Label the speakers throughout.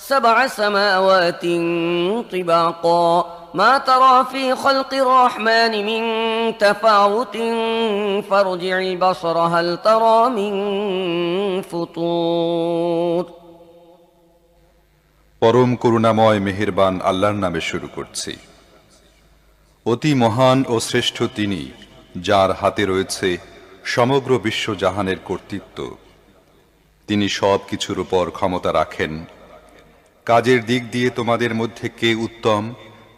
Speaker 1: سبع سماوات طباقا ما ترى في خلق الرحمن من تفاوت فارجع البصر هل ترى من فطور
Speaker 2: পরম করুণাময় মেহেরবান আল্লাহর নামে শুরু করছি অতি মহান ও শ্রেষ্ঠ তিনি যার হাতে রয়েছে সমগ্র বিশ্বজাহানের কর্তৃত্ব তিনি সব কিছুর উপর ক্ষমতা রাখেন কাজের দিক দিয়ে তোমাদের মধ্যে কে উত্তম,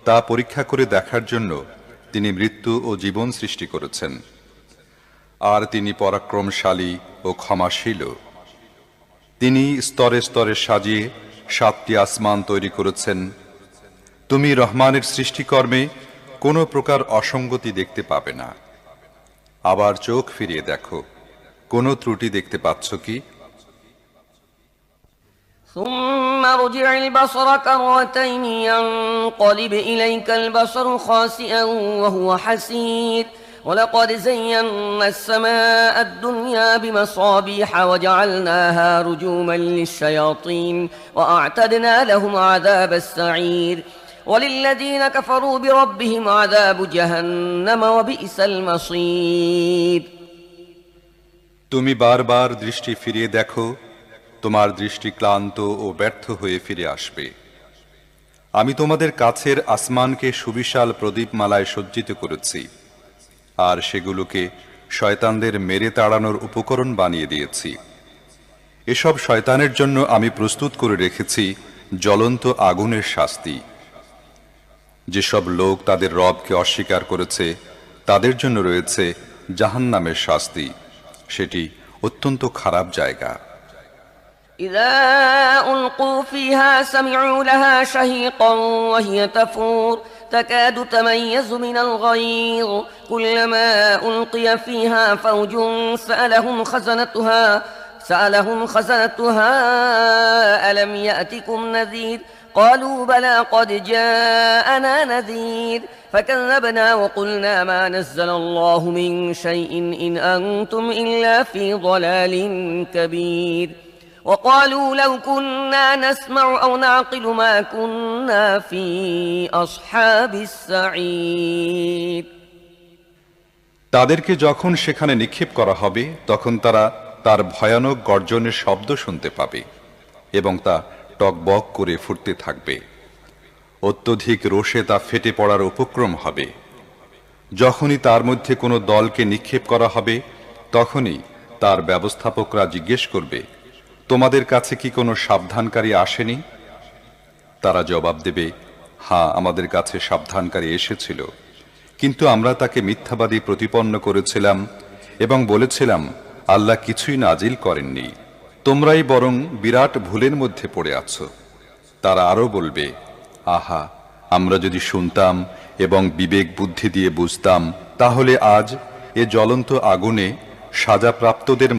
Speaker 2: তা পরীক্ষা করে দেখার জন্য তিনি মৃত্যু ও জীবন সৃষ্টি করেছেন। আর তিনি পরাক্রমশালী ও ক্ষমাশীল। তিনি স্তরে স্তরে সাজিয়ে সাতটি আসমান তৈরি করেছেন। তুমি রহমানের সৃষ্টিকর্মে কোনো প্রকার অসঙ্গতি দেখতে পাবে না। আবার চোখ ফিরিয়ে দেখো, কোনো ত্রুটি দেখতে পাচ্ছ কি?
Speaker 1: ثم ارجع البصر كرتين ينقلب إليك البصر خاسئا وهو حسير ولقد زينا السماء الدنيا بمصابيح وجعلناها رجوما للشياطين وأعتدنا لهم عذاب السعير وللذين كفروا بربهم عذاب جهنم وبئس المصير
Speaker 2: তুমি বারবার দৃষ্টি ফিরিয়ে দেখো তোমার দৃষ্টি ক্লান্ত ও ব্যর্থ হয়ে ফিরে আসবে। আমি তোমাদের কাছের আসমানকে সুবিশাল প্রদীপমালায় সজ্জিত করেছি, আর সেগুলোকে শয়তানদের মেরে তাড়ানোর উপকরণ বানিয়ে দিয়েছি। এসব শয়তানের জন্য আমি প্রস্তুত করে রেখেছি জ্বলন্ত আগুনের শাস্তি। যেসব লোক তাদের রবকে অস্বীকার করেছে, তাদের জন্য রয়েছে জাহান্নামের শাস্তি। সেটি অত্যন্ত খারাপ জায়গা।
Speaker 1: إذا ألقوا فيها سمعوا لها شهيقا وهي تفور تكاد تميز من الغيظ كلما ألقي فيها فوج سألهم خزنتها سألهم خزنتها ألم يأتكم نذير؟ قالوا بلى قد جاءنا نذير. فكذبنا وقلنا ما نزل الله من شيء إن أنتم إلا في ضلال كبير. وقالوا لو كنا نسمع أو نعقل ما كنا في أصحاب السعير
Speaker 2: তাদেরকে যখন সেখানে নিক্ষেপ করা হবে তখন তারা তার ভয়ানক গর্জনের শব্দ শুনতে পাবে এবং তা টকবক করে ফুটতে থাকবে অত্যধিক রোষে তা ফেটে পড়ার উপক্রম হবে যখনই তার মধ্যে কোনো দলকে নিক্ষেপ করা হবে তখনই তার ব্যবস্থাপকরা জিজ্ঞেস করবে তোমাদের কাছে কি কোনো সাবধানকারী আসেনি? তারা জবাব দেবে হ্যাঁ আমাদের কাছে সাবধানকারী এসেছিল। কিন্তু আমরা তাকে মিথ্যাবাদী প্রতিপন্ন করেছিলাম এবং বলেছিলাম, আল্লাহ কিছুই নাজিল করেননি। তোমরাই বরং বিরাট ভুলের মধ্যে পড়ে আছো। তারা আরও বলবে, আহা, আমরা যদি শুনতাম এবং বিবেক বুদ্ধি দিয়ে বুঝতাম, তাহলে আজ এ জ্বলন্ত আগুনে সাজাপ্রাপ্তদের